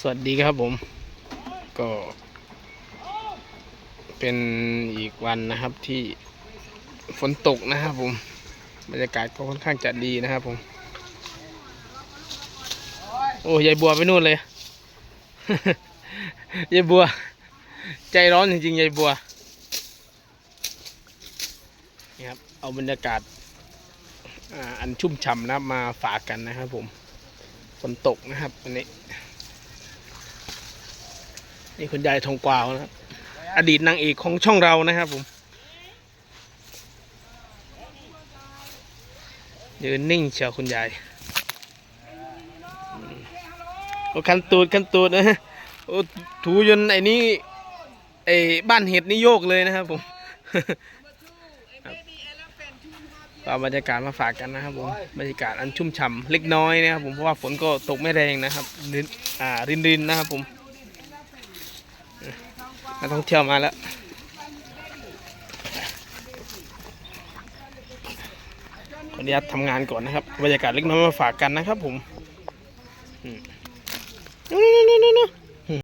สวัสดีครับผม ก็ เป็นอีกวันนะครับที่ฝนตกนะครับผม บรรยากาศก็ค่อนข้างจะดีนะครับผม โอ้ยายบัวไปนู่นเลย ยายบัว ใจร้อนจริงๆยายบัวนี่ครับเอาบรรยากาศอันชุ่มฉ่ำนะมาฝากกันนะครับผม ฝนตกนะครับวันนี้ นี่คุณยายทองกวาวนะครับ อดีตนางเอกของช่องเรานะครับผมยืนนิ่งเชียวคุณยายโอ้คันตูดคันตูดนะฮะโอ้ถูจนไอ้นี่ไอ้บ้านเห็ดนี่โยกเลยนะครับผมก็เอาบรรยากาศมาฝากกันนะครับผมบรรยากาศอันชุ่มฉ่ำเล็กน้อยนะครับผมเพราะว่าฝนก็ตกไม่แรงนะครับรินอ่ารินรินนะครับผม นักท่องเที่ยวมาแล้วขอนุญาตทำงานก่อนนะครับ บรรยากาศเล็กน้อยมาฝากกันนะครับผม อืม